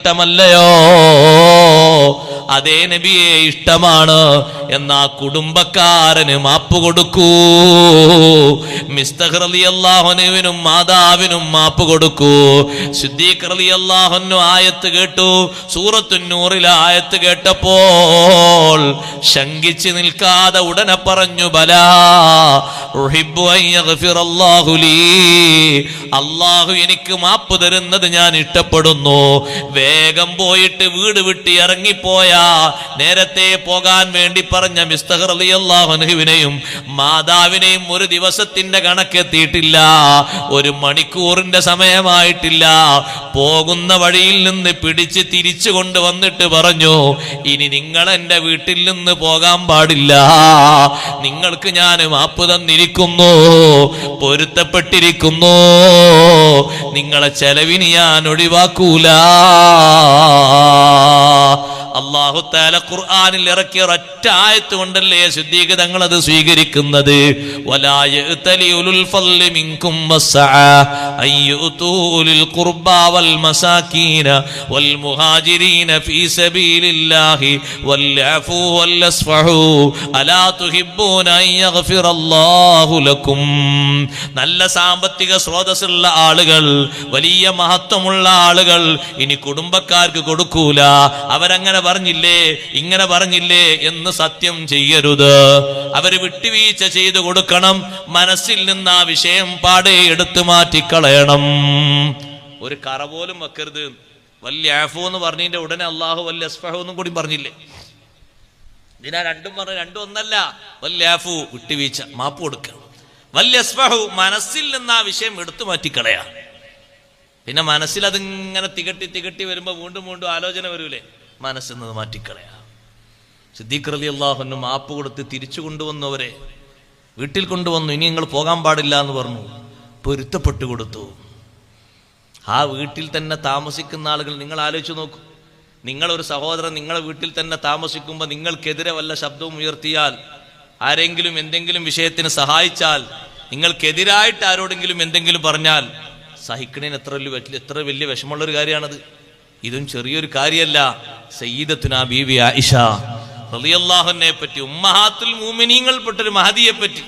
ഇഷ്ടമല്ലയോ? അതേ നബിയെ ഇഷ്ടമാണ്. എന്നാ കുടുംബക്കാരന് മാപ്പ് കൊടുക്കൂ. മിസ്തഖ് മാതാവിനും മാപ്പ് കൊടുക്കൂ. സിദ്ദീഖ് അള്ളാഹുനു ആയത്ത് കേട്ടു. സൂറത്തുന്നൂറിൽ ആയത്ത് കേട്ടപ്പോൾ ശങ്കിച്ച് നിൽക്കാതെ ഉടനെ പറഞ്ഞു ബലാ. അള്ളാഹു എനിക്ക് മാപ്പ് തരുന്നത് ഞാൻ ഇഷ്ടപ്പെടുന്നു. വേഗം പോയിട്ട് വീട് വിട്ട് ഇറങ്ങിപ്പോയാ നേരത്തെ പോകാൻ വേണ്ടി പറഞ്ഞ മിസ്തഹർ അലി അള്ളാഹുനഹുവിനെയും മാതാവിനെയും ഒരു ദിവസത്തിന്റെ കണക്കെത്തിയിട്ടില്ല. ഒരു മണിക്കൂറിന്റെ സമയമായിട്ടില്ല. പോകുന്ന വഴിയിൽ നിന്ന് പിടിച്ച് തിരിച്ചു കൊണ്ടുവന്നിട്ട് പറഞ്ഞു ഇനി നിങ്ങൾ എന്റെ വീട്ടിൽ നിന്ന് പോകാൻ പാടില്ല. നിങ്ങൾക്ക് ഞാൻ മാപ്പ് തന്നിരിക്കുന്നു പൊരുത്തപ്പെട്ടിരിക്കുന്നു. നിങ്ങളെ ചെലവിന് ഞാൻ ഒഴിവാക്കൂല. അള്ളാഹു താല ഖുർആനിൽ ഇറക്കിയ ഒരൊറ്റ ആയത്ത് കൊണ്ടല്ലേ സിദ്ദീഖ് തങ്ങൾ അത് സ്വീകരിക്കുന്നത് നല്ല സാമ്പത്തിക സ്രോതസ്സുള്ള ആളുകൾ വലിയ മഹത്വമുള്ള ആളുകൾ ഇനി കുടുംബക്കാർക്ക് കൊടുക്കൂല. അവരങ്ങനെ പറഞ്ഞില്ലേ ഇങ്ങനെ പറഞ്ഞില്ലേ എന്ന് സത്യം ചെയ്യരുത്. അവർ വിട്ടുവീഴ്ച ചെയ്തു കൊടുക്കണം. മനസ്സിൽ നിന്ന് ആ വിഷയം പാടെ എടുത്തു മാറ്റിക്കളയണം. ഒരു കറ പോലും വെക്കരുത്. വല്യ ആഫു എന്ന് പറഞ്ഞതിന്റെ ഉടനെ അള്ളാഹു വല്യ അസ്ഫഹു എന്നും കൂടി പറഞ്ഞില്ലേ? ഇതിനാ രണ്ടും പറഞ്ഞു രണ്ടും ഒന്നല്ല. വല്യാഫു വിട്ടുവീഴ്ച മാപ്പ് കൊടുക്കുക. വല്യസ്ഫഹു മനസ്സിൽ നിന്ന് ആ വിഷയം എടുത്തു മാറ്റിക്കളയാ. പിന്നെ മനസ്സിൽ അതിങ്ങനെ തികട്ടി തികട്ടി വരുമ്പോ വീണ്ടും വീണ്ടും ആലോചന വരൂലേ? മനസ്സിൽ നിന്ന് മാറ്റിക്കളയാ. സിദ്ദീഖ് അലി മാപ്പ് കൊടുത്ത് തിരിച്ചു കൊണ്ടുവന്നവരെ വീട്ടിൽ കൊണ്ടുവന്നു ഇനി നിങ്ങൾ പോകാൻ പാടില്ല എന്ന് പറഞ്ഞു. പൊരുത്തപ്പെട്ടു കൊടുത്തു. ആ വീട്ടിൽ തന്നെ താമസിക്കുന്ന ആളുകൾ നിങ്ങൾ ആലോചിച്ച് നോക്കൂ. നിങ്ങളൊരു സഹോദരൻ നിങ്ങളെ വീട്ടിൽ തന്നെ താമസിക്കുമ്പോൾ നിങ്ങൾക്കെതിരെ വല്ല ശബ്ദവും ഉയർത്തിയാൽ ആരെങ്കിലും എന്തെങ്കിലും വിഷയത്തിന് സഹായിച്ചാൽ നിങ്ങൾക്കെതിരായിട്ട് ആരോടെങ്കിലും എന്തെങ്കിലും പറഞ്ഞാൽ സഹിക്കണേന് എത്ര വലിയ എത്ര വലിയ വിഷമമുള്ള ഒരു കാര്യമാണത് ഇതും ചെറിയൊരു കാര്യമല്ല സയ്യിദത്തുന ബീവി ആയിഷ. റളിയല്ലാഹുവിനെ പറ്റി ഉമ്മഹാത്തുൽ മൂമിനീങ്ങൾ പെട്ടൊരു മഹദിയെ പറ്റി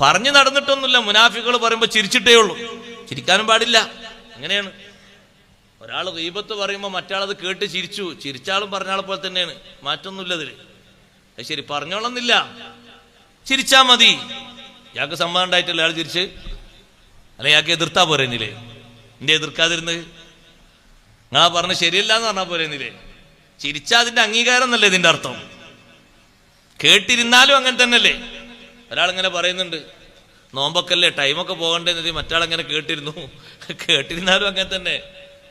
പറഞ്ഞു നടന്നിട്ടൊന്നുമില്ല. മുനാഫികൾ പറയുമ്പോൾ ചിരിച്ചിട്ടേ ഉള്ളൂ. ചിരിക്കാനും പാടില്ല. അങ്ങനെയാണ്. ഒരാൾ ദീപത്ത് പറയുമ്പോൾ മറ്റാളത് കേട്ട് ചിരിച്ചു. ചിരിച്ചാളും പറഞ്ഞാളെ പോലെ തന്നെയാണ്. മാറ്റൊന്നുമില്ല അതിൽ അത് ശരി പറഞ്ഞോളന്നില്ല. ചിരിച്ചാ മതി. ഇയാൾക്ക് സമ്മതം ഉണ്ടായിട്ടില്ല. അയാൾ ചിരിച്ച്. അല്ലെ ഇയാൾക്ക് എതിർത്താ പോരേന്നില്ലേ? എന്റെ എതിർക്കാതിരുന്നത്? നിങ്ങളാ പറഞ്ഞ് ശരിയല്ല എന്ന് പറഞ്ഞാ പോരുന്നില്ലേ? ചിരിച്ചാ അതിന്റെ അംഗീകാരം എന്നല്ലേ ഇതിന്റെ അർത്ഥം? കേട്ടിരുന്നാലും അങ്ങനെ തന്നെയല്ലേ? ഒരാളിങ്ങനെ പറയുന്നുണ്ട് നോമ്പൊക്കല്ലേ ടൈമൊക്കെ പോകണ്ടേ മറ്റാളങ്ങനെ കേട്ടിരുന്നു. കേട്ടിരുന്നാലും അങ്ങനെ തന്നെ.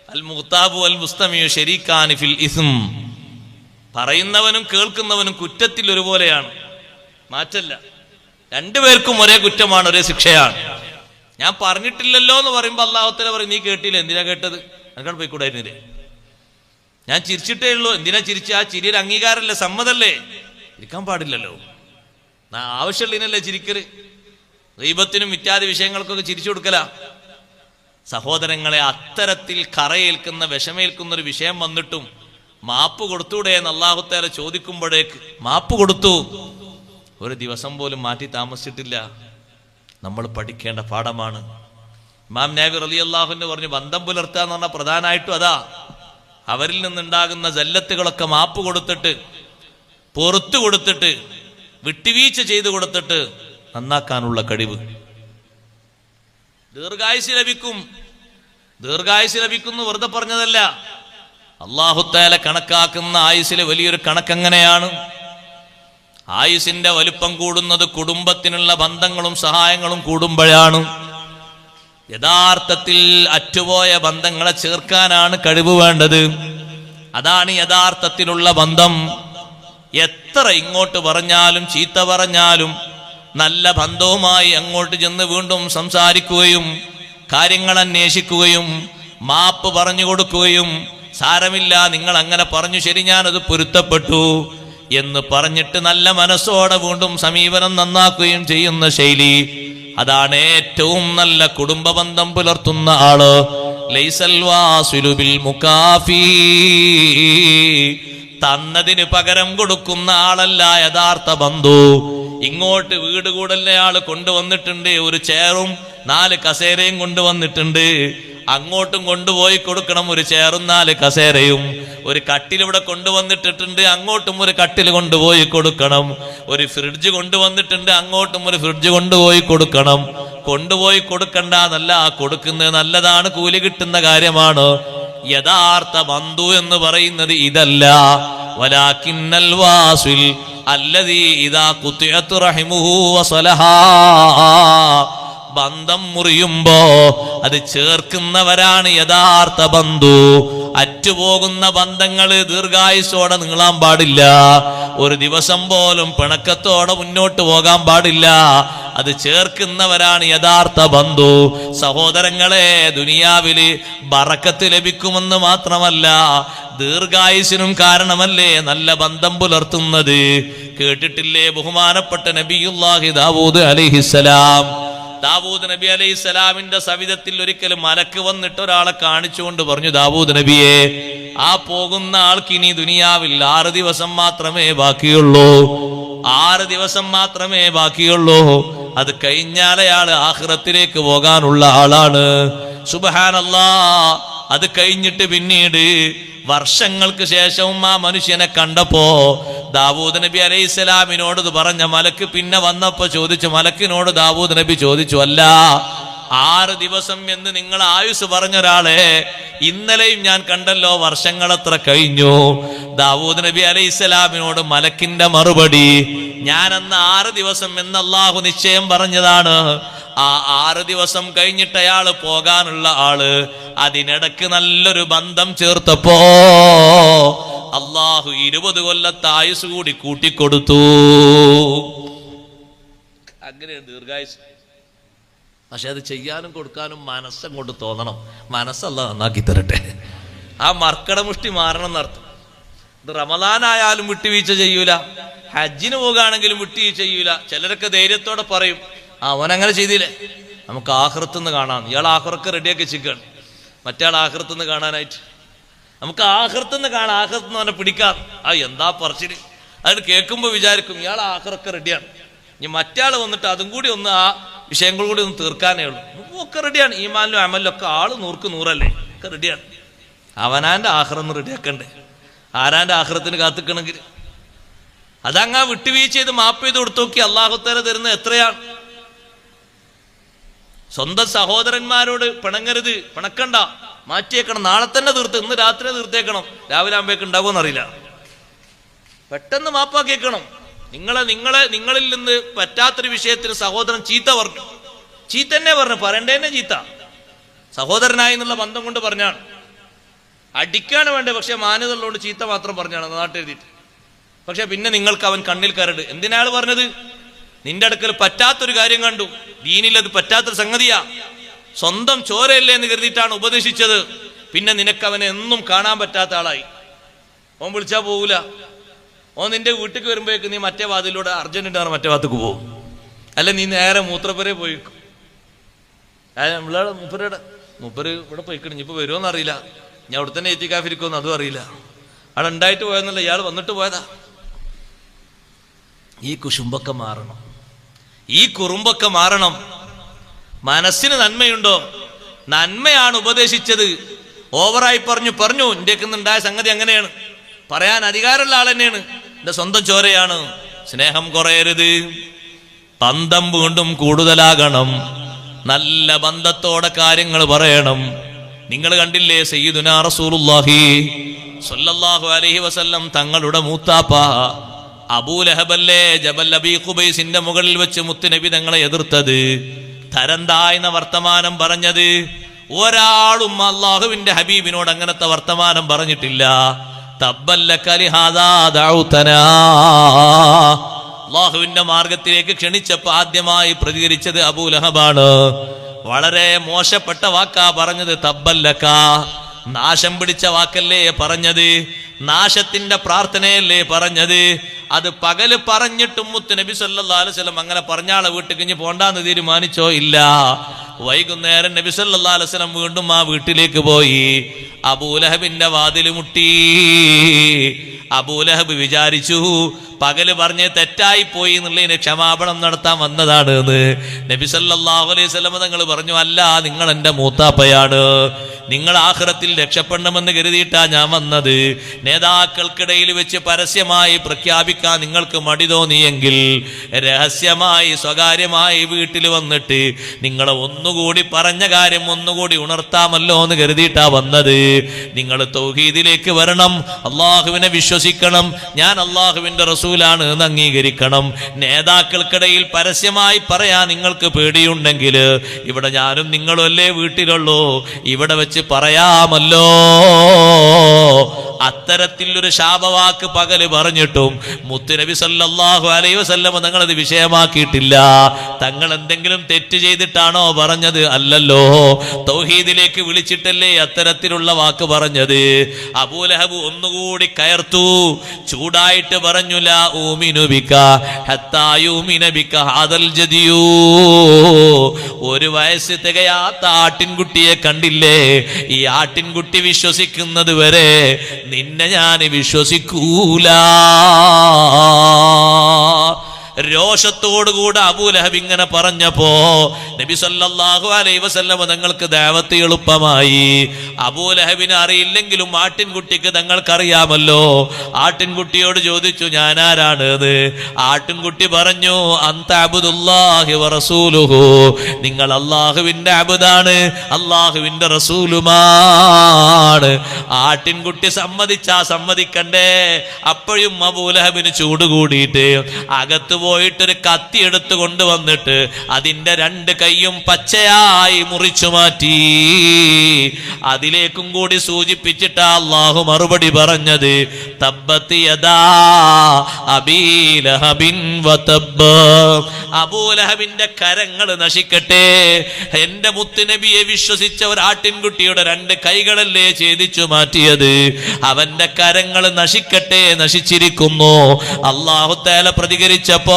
അൽ മുഹ്താബു അൽ മുസ്തമിയു ഷെരീഖാനി ഫിൽ ഇസ്ം. പറയുന്നവനും കേൾക്കുന്നവനും കുറ്റത്തിൽ ഒരുപോലെയാണ്. മാറ്റല്ല. രണ്ടുപേർക്കും ഒരേ കുറ്റമാണ് ഒരേ ശിക്ഷയാണ്. ഞാൻ പറഞ്ഞിട്ടില്ലല്ലോ എന്ന് പറയുമ്പോൾ അള്ളാഹുത്തല പറയും നീ കേട്ടില്ല എന്തിനാ കേട്ടത്? എനിക്കാണ് പോയിക്കൂടായിരുന്നില്ലേ? ഞാൻ ചിരിച്ചിട്ടേ ഉള്ളൂ. എന്തിനാ ചിരിച്ച? ആ ചിരിയുടെ അംഗീകാരമല്ലേ? സമ്മതല്ലേ ഇരിക്കാൻ പാടില്ലല്ലോ. ആവശ്യമുള്ളതിനല്ലേ ചിരിക്കൽ? ദൈവത്തിനും ഇത്യാദി വിഷയങ്ങൾക്കൊക്കെ ചിരിച്ചു കൊടുക്കല. സഹോദരങ്ങളെ അത്തരത്തിൽ കറയേൽക്കുന്ന വിഷമേൽക്കുന്ന ഒരു വിഷയം വന്നിട്ടും മാപ്പ് കൊടുത്തൂടെ എന്ന് അള്ളാഹുത്തേല ചോദിക്കുമ്പോഴേക്ക് മാപ്പ് കൊടുത്തു. ഒരു ദിവസം പോലും മാറ്റി താമസിച്ചിട്ടില്ല. നമ്മൾ പഠിക്കേണ്ട പാഠമാണ്. ഇമാം നാബി റലി അള്ളാഹുന്ന് പറഞ്ഞു ബന്ധം പുലർത്തുക എന്ന് പറഞ്ഞാൽ പ്രധാനമായിട്ടും അതാ. അവരിൽ നിന്നുണ്ടാകുന്ന ജല്ലത്തുകളൊക്കെ മാപ്പ് കൊടുത്തിട്ട് പുറത്തു കൊടുത്തിട്ട് വിട്ടുവീഴ്ച ചെയ്തു കൊടുത്തിട്ട് നന്നാക്കാനുള്ള കഴിവ്. ദീർഘായുസ് ലഭിക്കും. ദീർഘായുസ് ലഭിക്കുന്നു വെറുതെ പറഞ്ഞതല്ല. അള്ളാഹുത്താല കണക്കാക്കുന്ന ആയുസിലെ വലിയൊരു കണക്കെങ്ങനെയാണ്? ആയുസിന്റെ വലുപ്പം കൂടുന്നത് കുടുംബത്തിനുള്ള ബന്ധങ്ങളും സഹായങ്ങളും കൂടുമ്പോഴാണ്. യഥാർത്ഥത്തിൽ അറ്റുപോയ ബന്ധങ്ങളെ ചേർക്കാനാണ് കഴിവ് വേണ്ടത്. അതാണ് യഥാർത്ഥത്തിലുള്ള ബന്ധം. എത്ര ഇങ്ങോട്ട് പറഞ്ഞാലും ചീത്ത പറഞ്ഞാലും നല്ല ബന്ധവുമായി അങ്ങോട്ട് ചെന്ന് വീണ്ടും സംസാരിക്കുകയും കാര്യങ്ങൾ അന്വേഷിക്കുകയും മാപ്പ് പറഞ്ഞു കൊടുക്കുകയും സാരമില്ല നിങ്ങൾ അങ്ങനെ പറഞ്ഞു ശരി ഞാനത് പൊരുത്തപ്പെട്ടു എന്ന് പറഞ്ഞിട്ട് നല്ല മനസ്സോടെ വീണ്ടും സമീപനം നന്നാക്കുകയും ചെയ്യുന്ന ശൈലി. അതാണ് ഏറ്റവും നല്ല കുടുംബ ബന്ധം പുലർത്തുന്ന ആൾ. ലൈസൽ മുക്കാഫി തന്നതിന് പകരം കൊടുക്കുന്ന ആളല്ല യഥാർത്ഥ ബന്ധു. ഇങ്ങോട്ട് വീട് ആൾ കൊണ്ടുവന്നിട്ടുണ്ട് ഒരു ചെയറും നാല് കസേരയും കൊണ്ടുവന്നിട്ടുണ്ട്. അങ്ങോട്ടും കൊണ്ടുപോയി കൊടുക്കണം ഒരു ചേറും നാല് കസേരയും. ഒരു കട്ടിൽ ഇവിടെ കൊണ്ടുവന്നിട്ടിട്ടുണ്ട് അങ്ങോട്ടും ഒരു കട്ടിൽ കൊണ്ടുപോയി കൊടുക്കണം. ഒരു ഫ്രിഡ്ജ് കൊണ്ടുവന്നിട്ടുണ്ട് അങ്ങോട്ടും ഒരു ഫ്രിഡ്ജ് കൊണ്ടുപോയി കൊടുക്കണം. കൊണ്ടുപോയി കൊടുക്കണ്ട എന്നല്ല കൊടുക്കുന്നത് നല്ലതാണ് കൂലി കിട്ടുന്ന കാര്യമാണ്. യഥാർത്ഥ ബന്ധു എന്ന് പറയുന്നത് ഇതല്ല. വലാക്കിന്നൽ വാസിൽ അല്ലതീ ഇതാ കുത്തിയത്ത് റഹിമുഹു വസലഹാ. ബന്ധം മുറിയുമ്പോ അത് ചേർക്കുന്നവരാണ് യഥാർത്ഥ ബന്ധു. അറ്റുപോകുന്ന ബന്ധങ്ങൾ ദീർഘായുസോടെ നീളാൻ പാടില്ല. ഒരു ദിവസം പോലും പിണക്കത്തോടെ മുന്നോട്ട് പോകാൻ പാടില്ല. അത് ചേർക്കുന്നവരാണ് യഥാർത്ഥ ബന്ധു. സഹോദരങ്ങളെ ദുനിയാവിൽ ബറക്കത്ത് ലഭിക്കുമെന്ന് മാത്രമല്ല ദീർഘായുസിനും കാരണമല്ലേ നല്ല ബന്ധം പുലർത്തുന്നത്? കേട്ടിട്ടില്ലേ ബഹുമാനപ്പെട്ട നബിയുല്ലാഹി ദാവൂദ് അലിഹിസലാം ദാവൂദ് നബി അലൈഹി സ്വലാമിന്റെ സവിധത്തിൽ ഒരിക്കൽ മലക്ക് വന്നിട്ട് ഒരാളെ കാണിച്ചുകൊണ്ട് പറഞ്ഞു ദാവൂദ് നബിയെ ആ പോകുന്ന ആൾക്ക് ഇനി ദുനിയാവിൽ ആറ് ദിവസം മാത്രമേ ബാക്കിയുള്ളൂ. ആറ് ദിവസം മാത്രമേ ബാക്കിയുള്ളൂ. അത് കഴിഞ്ഞാൽ അയാൾ ആഹ്റത്തിലേക്ക് പോകാനുള്ള ആളാണ്. സുബഹാനല്ലാ. അത് കഴിഞ്ഞിട്ട് പിന്നീട് വർഷങ്ങൾക്ക് ശേഷവും ആ മനുഷ്യനെ കണ്ടപ്പോ ദാവൂദ് നബി അലൈഹി സ്വലാമിനോട് പറഞ്ഞ മലക്ക് പിന്നെ വന്നപ്പോ ചോദിച്ചു മലക്കിനോട് ദാവൂദ് നബി ചോദിച്ചു അല്ല ആറ് ദിവസം എന്ന് നിങ്ങൾ ആയുസ് പറഞ്ഞ ഒരാളെ ഇന്നലെയും ഞാൻ കണ്ടല്ലോ വർഷങ്ങൾ അത്ര കഴിഞ്ഞു. ദാവൂദ് നബി അലൈഹി സ്വലാമിനോട് മലക്കിന്റെ മറുപടി ഞാൻ അന്ന് ആറ് ദിവസം എന്ന് അള്ളാഹു നിശ്ചയം പറഞ്ഞതാണ്. ആ ആറ് ദിവസം കഴിഞ്ഞിട്ട് അയാൾ പോകാനുള്ള ആൾ അതിനിടക്ക് നല്ലൊരു ബന്ധം ചേർത്തപ്പോ അള്ളാഹു ഇരുപത് കൊല്ലത്തെ ആയുസ് കൂടി കൂട്ടിക്കൊടുത്തു. അങ്ങനെ ദീർഘായുസ്. പക്ഷെ അത് ചെയ്യാനും കൊടുക്കാനും മനസ്സങ്ങോട്ട് തോന്നണം. മനസ്സല്ല നന്നാക്കി തരട്ടെ. ആ മർക്കടമുഷ്ടി മാറണം എന്നർത്ഥം. ഇത് റമദാനായാലും വിട്ടുവീഴ്ച ചെയ്യൂല. ഹജ്ജിന് പോകുകയാണെങ്കിലും വിട്ടുവീഴ്ച ചെയ്യൂല. ചിലരൊക്കെ ധൈര്യത്തോടെ പറയും ആ അങ്ങനെ ചെയ്തില്ലേ? നമുക്ക് ആഹൃത്തുനിന്ന് കാണാം. ഇയാൾ ആഹ്റൊക്കെ റെഡിയാക്കി ചിക്കാണ് മറ്റേ ആഹൃത്തുനിന്ന് കാണാനായിട്ട്. നമുക്ക് ആഹൃത്തുനിന്ന് കാണാം. ആഹൃത്തുനിന്ന് അവനെ പിടിക്കാം. ആ എന്താ പറച്ചിൽ? അതിന് കേൾക്കുമ്പോൾ വിചാരിക്കും ഇയാൾ ആഹ്റൊക്കെ റെഡിയാണ് ഇനി മറ്റാൾ വന്നിട്ട് അതും കൂടി ഒന്ന് ആ വിഷയങ്ങൾ കൂടി ഒന്ന് തീർക്കാനേ ഉള്ളൂ. ഒക്കെ റെഡിയാണ് ഈമാനിലും അമലിലും ഒക്കെ ആൾ നൂർക്ക് നൂറല്ലേ? ഒക്കെ റെഡിയാണ് അവനാന്റെ ആഹ്റൊന്ന് റെഡിയാക്കണ്ടേ ആരാന്റെ ആഹ്റത്തിന് കാത്തിക്കണമെങ്കിൽ? അതങ്ങാ വിട്ടുവീഴ്ച ചെയ്ത് മാപ്പ് ചെയ്ത് കൊടുത്തു നോക്കി അള്ളാഹുത്തര തരുന്ന എത്രയാണ്? സ്വന്തം സഹോദരന്മാരോട് പിണങ്ങരുത് പിണക്കണ്ട. മാറ്റിയേക്കണം. നാളെ തന്നെ തീർത്ത് ഇന്ന് രാത്രി തീർത്തേക്കണം. രാവിലെ ആകുമ്പോഴേക്ക് ഉണ്ടാകുമെന്ന് അറിയില്ല പെട്ടെന്ന് മാപ്പാക്കിയേക്കണം. നിങ്ങളെ നിങ്ങളെ നിങ്ങളിൽ നിന്ന് പറ്റാത്തൊരു വിഷയത്തിന് സഹോദരൻ ചീത്ത പറഞ്ഞു. ചീത്ത തന്നെ പറഞ്ഞു. പറയണ്ടേന്നെ ചീത്ത. സഹോദരനായി എന്നുള്ള ബന്ധം കൊണ്ട് പറഞ്ഞാണ്. അടിക്കാണ് വേണ്ടത്. പക്ഷെ മാന്യതയുള്ളതുകൊണ്ട് ചീത്ത മാത്രം പറഞ്ഞാണ്. നാട്ടെഴുതിയിട്ട്. പക്ഷെ പിന്നെ നിങ്ങൾക്ക് അവൻ കണ്ണിൽ കരട്. എന്തിനാണ് പറഞ്ഞത്? നിന്റെ അടുക്കൽ പറ്റാത്തൊരു കാര്യം കണ്ടു. ദീനിൽ അത് പറ്റാത്തൊരു സംഗതിയാ. സ്വന്തം ചോരയല്ലേ എന്ന് കരുതിയിട്ടാണ് ഉപദേശിച്ചത്. പിന്നെ നിനക്ക് അവനെ എന്നും കാണാൻ പറ്റാത്ത ആളായി. ഓൻ വിളിച്ചാ പോകൂല ഓൻ നിന്റെ വീട്ടിലേക്ക് വരുമ്പോഴേക്ക് നീ മറ്റേ വാതിലൂടെ അർജന്റീന മറ്റേ ഭാഗത്തേക്ക് പോകും അല്ല നീ നേരെ മൂത്രപ്പുരയെ പോയിക്കും. നമ്മളെ മൂപ്പരയുടെ മൂപ്പര് ഇവിടെ പോയിക്കണം. ഇപ്പൊ വരുമോന്ന് അറിയില്ല. ഞാൻ അവിടെ തന്നെ എത്തി കാഫിരിക്കുമെന്ന് അതും അറിയില്ല. അവിടെ ഉണ്ടായിട്ട് പോയെന്നല്ല ഇയാൾ വന്നിട്ട് പോയതാ. ഈ കുശുമ്പൊക്കെ മാറണം. ഈ കുറുമ്പൊക്കെ മാറണം. മനസ്സിന് നന്മയുണ്ടോ? നന്മയാണ് ഉപദേശിച്ചത്. ഓവറായി പറഞ്ഞു പറഞ്ഞു ഉണ്ടായ സംഗതി അങ്ങനെയാണ്. പറയാൻ അധികാരമുള്ള ആൾ തന്നെയാണ്. എന്റെ സ്വന്തം ചോരയാണ്. സ്നേഹം കുറയരുത്. പന്തം വീണ്ടും കൂടുതലാകണം. നല്ല ബന്ധത്തോടെ കാര്യങ്ങൾ പറയണം. നിങ്ങൾ കണ്ടില്ലേ സയ്യിദുനാ റസൂലുള്ളാഹി സ്വല്ലല്ലാഹു അലൈഹി വസല്ലം തങ്ങളുടെ മൂത്താപ്പ അബൂലഹബല്ലേ ജബൽ അബി ഖുബൈസിന്റെ മുകളിൽ വെച്ച് മുത്തുനബി തങ്ങളെ എതിർത്തത്. തരന്തായെന്ന വർത്തമാനം പറഞ്ഞത്. ഒരാളും അള്ളാഹുവിന്റെ ഹബീബിനോട് അങ്ങനത്തെ വർത്തമാനം പറഞ്ഞിട്ടില്ല. അള്ളാഹുവിന്റെ മാർഗത്തിലേക്ക് ക്ഷണിച്ചപ്പോ ആദ്യമായി പ്രതികരിച്ചത് അബൂലഹബാണ് വളരെ മോശപ്പെട്ട വാക്കാ പറഞ്ഞത് തബ്ബല്ലക്ക നാശം പിടിച്ച വാക്കല്ലേ പറഞ്ഞത്. നാശത്തിന്റെ പ്രാർത്ഥനയല്ലേ പറഞ്ഞത്? അത് പകൽ പറഞ്ഞിട്ടും മുത്ത് നബി സല്ലല്ലാഹു അലൈഹി വസല്ലം അങ്ങനെ പറഞ്ഞാളെ വീട്ടിൽ കഴിഞ്ഞ് പോണ്ടാന്ന് തീരുമാനിച്ചോ? ഇല്ല. വൈകുന്നേരം നബി സല്ലല്ലാഹു അലൈഹി വസല്ലം വീണ്ടും ആ വീട്ടിലേക്ക് പോയി. അബൂലഹബിന്റെ വാതിൽ മുട്ടി. അബൂലഹബ് വിചാരിച്ചു പകൽ പറഞ്ഞ് തെറ്റായി പോയി എന്നുള്ളതിന് ക്ഷമാപണം നടത്താൻ വന്നതാണ് എന്ന് നബി സല്ലല്ലാഹു അലൈഹി വസല്ലം നിങ്ങൾ പറഞ്ഞു അല്ല നിങ്ങൾ എന്റെ മൂത്താപ്പയാണ്. നിങ്ങൾ ആഹ്റത്തിൽ രക്ഷപ്പെടണമെന്ന് കരുതിയിട്ടാ ഞാൻ വന്നത്. നേതാക്കൾക്കിടയിൽ വെച്ച് പരസ്യമായി പ്രഖ്യാപിക്കാൻ നിങ്ങൾക്ക് മടി തോന്നിയെങ്കിൽ രഹസ്യമായി സ്വകാര്യമായി വീട്ടിൽ വന്നിട്ട് നിങ്ങളെ ഒന്നുകൂടി പറഞ്ഞ കാര്യം ഒന്നുകൂടി ഉണർത്താമല്ലോ എന്ന് കരുതിയിട്ടാ വന്നത്. നിങ്ങൾ തൗഹീദിലേക്ക് വരണം അള്ളാഹുവിനെ വിശ്വസിക്കണം ഞാൻ അള്ളാഹുവിന്റെ റസൂലാണ് എന്ന് അംഗീകരിക്കണം. നേതാക്കൾക്കിടയിൽ പരസ്യമായി പറയാൻ നിങ്ങൾക്ക് പേടിയുണ്ടെങ്കിൽ ഇവിടെ ഞാനും നിങ്ങളല്ലേ വീട്ടിലുള്ളൂ ഇവിടെ വെച്ച് പറയാമല്ലോ. അത്തരത്തിൽ ഒരു ശാപവാക്ക് പകൽ പറഞ്ഞിട്ടും മുത്തുനബി സല്ലാഹു അലൈഹി വസല്ലമ തങ്ങളത് വിഷയമാക്കിയിട്ടില്ല. തങ്ങൾ എന്തെങ്കിലും തെറ്റ് ചെയ്തിട്ടാണോ പറഞ്ഞത്? അല്ലല്ലോ. തൗഹീദിലേക്ക് വിളിച്ചിട്ടല്ലേ അത്തരത്തിലുള്ള വാക്ക് പറഞ്ഞത്? അബൂലഹബ് ഒന്നുകൂടി കയർത്തു. ചൂടായിട്ട് പറഞ്ഞുല ലാ ഊമിനു ബിക ഹത്താ യൂമിന ബിക ഹാദൽ ജദിയൂ. ഒരു വയസ്സ് തികയാത്ത ആട്ടിൻകുട്ടിയെ കണ്ടില്ലേ? ഈ ആട്ടിൻകുട്ടി വിശ്വസിക്കുന്നത് വരെ നിന്നെ ഞാൻ വിശ്വസിക്കൂല. രോഷത്തോടുകൂടെ അബൂലഹബ് ഇങ്ങനെ പറഞ്ഞപ്പോ നബി സല്ലാഹു അലൈ വസല്ലമ തങ്ങൾക്ക് ദേവത്ത് എളുപ്പമായി. അബൂലഹബിനെ അറിയില്ലെങ്കിലും ആട്ടിൻകുട്ടിക്ക് തങ്ങൾക്കറിയാമല്ലോ. ആട്ടിൻകുട്ടിയോട് ചോദിച്ചു ഞാൻ ആരാണ് ആട്ടിൻകുട്ടി പറഞ്ഞു അന്ത അബുദുല്ലാഹി വറസൂലുഹു നിങ്ങൾ അള്ളാഹുവിന്റെ അബുദാണ് അള്ളാഹുവിന്റെ റസൂലുമാണ്. ആട്ടിൻകുട്ടി സമ്മതിച്ചാ സമ്മതിക്കണ്ടേ. അപ്പോഴും അബൂലഹബിന് ചൂട് കൂടിയിട്ട് അകത്ത് പോയിട്ടൊരു കത്തി എടുത്തു കൊണ്ടുവന്നിട്ട് അതിന്റെ രണ്ട് കൈയും പച്ചയായി മുറിച്ചു മാറ്റി. അതിലേക്കും കൂടി സൂചിപ്പിച്ചിട്ട് അള്ളാഹു മറുപടി പറഞ്ഞത് അബൂലഹബിന്റെ കരങ്ങൾ നശിക്കട്ടെ. എന്റെ മുത്തുനബിയെ വിശ്വസിച്ച ഒരു ആട്ടിൻകുട്ടിയുടെ രണ്ട് കൈകളല്ലേ ഛേദിച്ചു മാറ്റിയത്? അവന്റെ കരങ്ങൾ നശിക്കട്ടെ നശിച്ചിരിക്കുന്നു. അള്ളാഹു തേല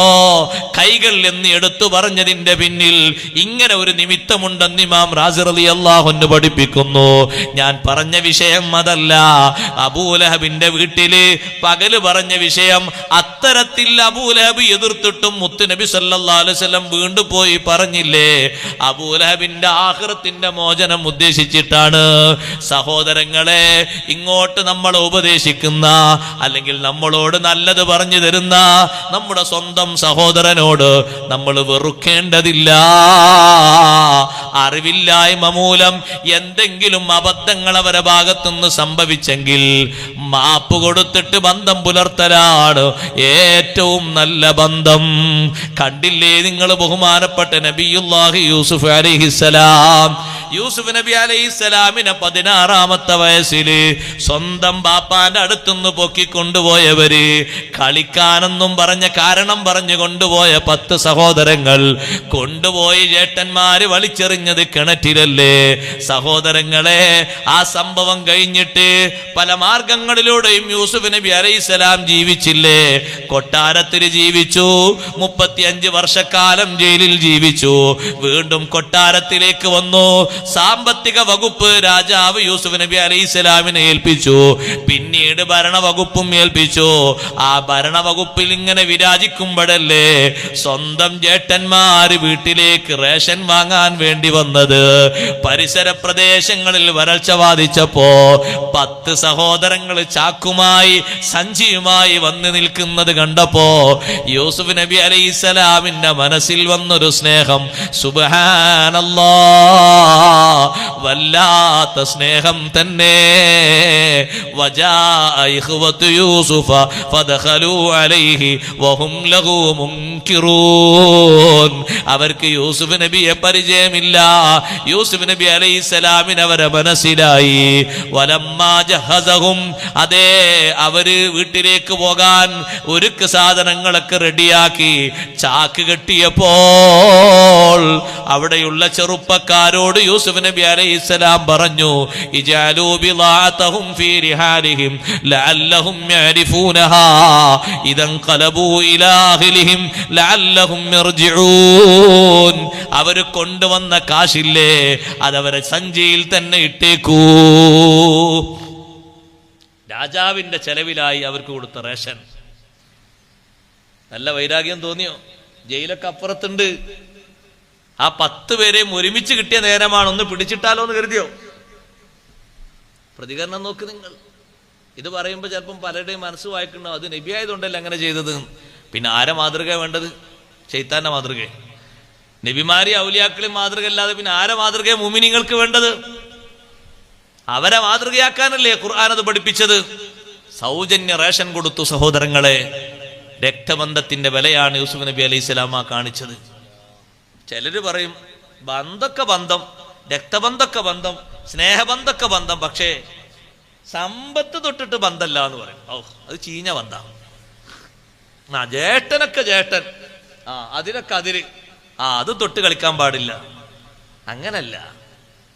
പ്രതികരിച്ചപ്പോ കൈകൾ എന്ന് എടുത്തു പറഞ്ഞതിന്റെ പിന്നിൽ ഇങ്ങനെ ഒരു നിമിത്തമുണ്ടെന്ന് ഇമാം റാസിറലി അള്ളാഹുന്ന് പഠിപ്പിക്കുന്നു. ഞാൻ പറഞ്ഞ വിഷയം അതല്ല. അബൂലഹബിന്റെ വീട്ടിൽ പകൽ പറഞ്ഞ വിഷയം അത്തരത്തിൽ അബൂലഹബ് എതിർത്തിട്ടും മുത്തുനബി വസല്ലം വീണ്ടും പോയി പറഞ്ഞില്ലേ? അബൂലഹബിന്റെ ആഹ്റത്തിന്റെ മോചനം ഉദ്ദേശിച്ചിട്ടാണ്. സഹോദരങ്ങളെ ഇങ്ങോട്ട് നമ്മളെ ഉപദേശിക്കുന്ന അല്ലെങ്കിൽ നമ്മളോട് നല്ലത് പറഞ്ഞു തരുന്ന നമ്മുടെ സ്വന്തം സഹോദരനോട് നമ്മൾ വെറുക്കേണ്ടതില്ല. അറിവില്ലായ്മ മൂലം എന്തെങ്കിലും അബദ്ധങ്ങൾ അവരെ ഭാഗത്തുനിന്ന് സംഭവിച്ചെങ്കിൽ മാപ്പ് കൊടുത്തിട്ട് ബന്ധം പുലർത്തലാണ് ഏറ്റവും നല്ല ബന്ധം. കണ്ടില്ലേ നിങ്ങൾ ബഹുമാനപ്പെട്ട നബിയുല്ലാഹി യൂസുഫ് അലൈഹിസ്സലാം? യൂസുഫ് നബി അലൈഹിസ്സലാമിനെ പതിനാറാമത്തെ വയസ്സിൽ സ്വന്തം ബാപ്പാന്റെ അടുത്തുനിന്ന് പൊക്കിക്കൊണ്ടുപോയവര് കളിക്കാനെന്നും പറഞ്ഞ കാരണം പറഞ്ഞു കൊണ്ടുപോയ പത്ത് സഹോദരങ്ങൾ കൊണ്ടുപോയി ചേട്ടന്മാര് വലിച്ചെറിഞ്ഞത് കിണറ്റിലല്ലേ? സഹോദരങ്ങളെ ആ സംഭവം കഴിഞ്ഞിട്ട് പല മാർഗങ്ങളിലൂടെയും യൂസുഫ് നബി അലൈഹിസ്സലാം ജീവിച്ചില്ലേ? കൊട്ടാരത്തിൽ ജീവിച്ചു മുപ്പത്തിയഞ്ച് വർഷക്കാലം ജയിലിൽ ജീവിച്ചു വീണ്ടും കൊട്ടാരത്തിലേക്ക് വന്നു സാമ്പത്തിക വകുപ്പ് രാജാവ് യൂസുഫ് നബി അലൈഹി സ്വലാമിനെ ഏൽപ്പിച്ചു. പിന്നീട് ഭരണവകുപ്പും ഏൽപ്പിച്ചു. ആ ഭരണവകുപ്പിൽ ഇങ്ങനെ വിരാജിക്കുമ്പോഴല്ലേ സ്വന്തം ജേട്ടന്മാര് വീട്ടിലേക്ക് റേഷൻ വാങ്ങാൻ വേണ്ടി വന്നത്. പരിസര പ്രദേശങ്ങളിൽ വരൾച്ച ബാധിച്ചപ്പോ പത്ത് സഹോദരങ്ങൾ ചാക്കുമായി സഞ്ചിയുമായി വന്നു നിൽക്കുന്നത് കണ്ടപ്പോ യൂസുഫ് നബി അലൈഹി സ്വലാമിന്റെ മനസ്സിൽ വന്നൊരു സ്നേഹം സുബഹാനല്ലാ! വല്ലാത്ത സ്നേഹം തന്നെ. അലൈഹി വഹും അവർക്ക് യൂസുഫ് നബിയെ പരിചയമില്ല. യൂസുഫ് നബി അലൈഹിസ്സലാമിന് അവരെ മനസ്സിലായി. ജഹസഹും. അതേ അവർ വീട്ടിലേക്ക് പോകാൻ ഒരുക്ക് സാധനങ്ങളൊക്കെ റെഡിയാക്കി ചാക്ക് കെട്ടിയപ്പോൾ അവിടെയുള്ള ചെറുപ്പക്കാരോട് യൂസ് യൂസുഫ് നബി അലൈഹിസ്സലാം പറഞ്ഞു അവർ കൊണ്ടുവന്ന കാശില്ലേ അതവരെ സഞ്ചിയിൽ തന്നെ ഇട്ടേക്കൂ. രാജാവിന്റെ ചെലവിലായി അവർക്ക് കൊടുത്ത റേഷൻ. നല്ല വൈരാഗ്യം തോന്നിയോ? ജയിലൊക്കെ അപ്പുറത്തുണ്ട്. ആ പത്ത് പേരെയും ഒരുമിച്ച് കിട്ടിയ നേരമാണ് ഒന്ന് പിടിച്ചിട്ടാലോ എന്ന് കരുതിയോ? പ്രതികരണം നോക്ക് നിങ്ങൾ. ഇത് പറയുമ്പോൾ ചിലപ്പം പലരുടെയും മനസ്സ് വായിക്കണോ അത് നബി ആയതുകൊണ്ടല്ലേ അങ്ങനെ ചെയ്തത്. പിന്നെ ആരെ മാതൃക വേണ്ടത്? ചൈത്താന്റെ മാതൃക നബിമാരി ഔലിയാക്കളും മാതൃക അല്ലാതെ പിന്നെ ആരെ മാതൃക മുമിനിങ്ങൾക്ക് വേണ്ടത്? അവരെ മാതൃകയാക്കാനല്ലേ ഖുർആൻ അത് പഠിപ്പിച്ചത്? സൗജന്യ റേഷൻ കൊടുത്തു സഹോദരങ്ങളെ. രക്തബന്ധത്തിന്റെ വിലയാണ് യൂസുഫ് നബി അലൈഹി സ്വലാമ കാണിച്ചത്. ചിലര് പറയും ബന്ധൊക്കെ ബന്ധം രക്തബന്ധൊക്കെ ബന്ധം സ്നേഹബന്ധൊക്കെ ബന്ധം പക്ഷേ സമ്പത്ത് തൊട്ടിട്ട് ബന്ധമല്ല എന്ന് പറയും. ഓ അത് ചീഞ്ഞ ബന്ധം. ആ ജേട്ടനൊക്കെ ജേട്ടൻ ആ അതിനൊക്കെ അതിര്. ആ അത് തൊട്ട് കളിക്കാൻ പാടില്ല. അങ്ങനല്ല.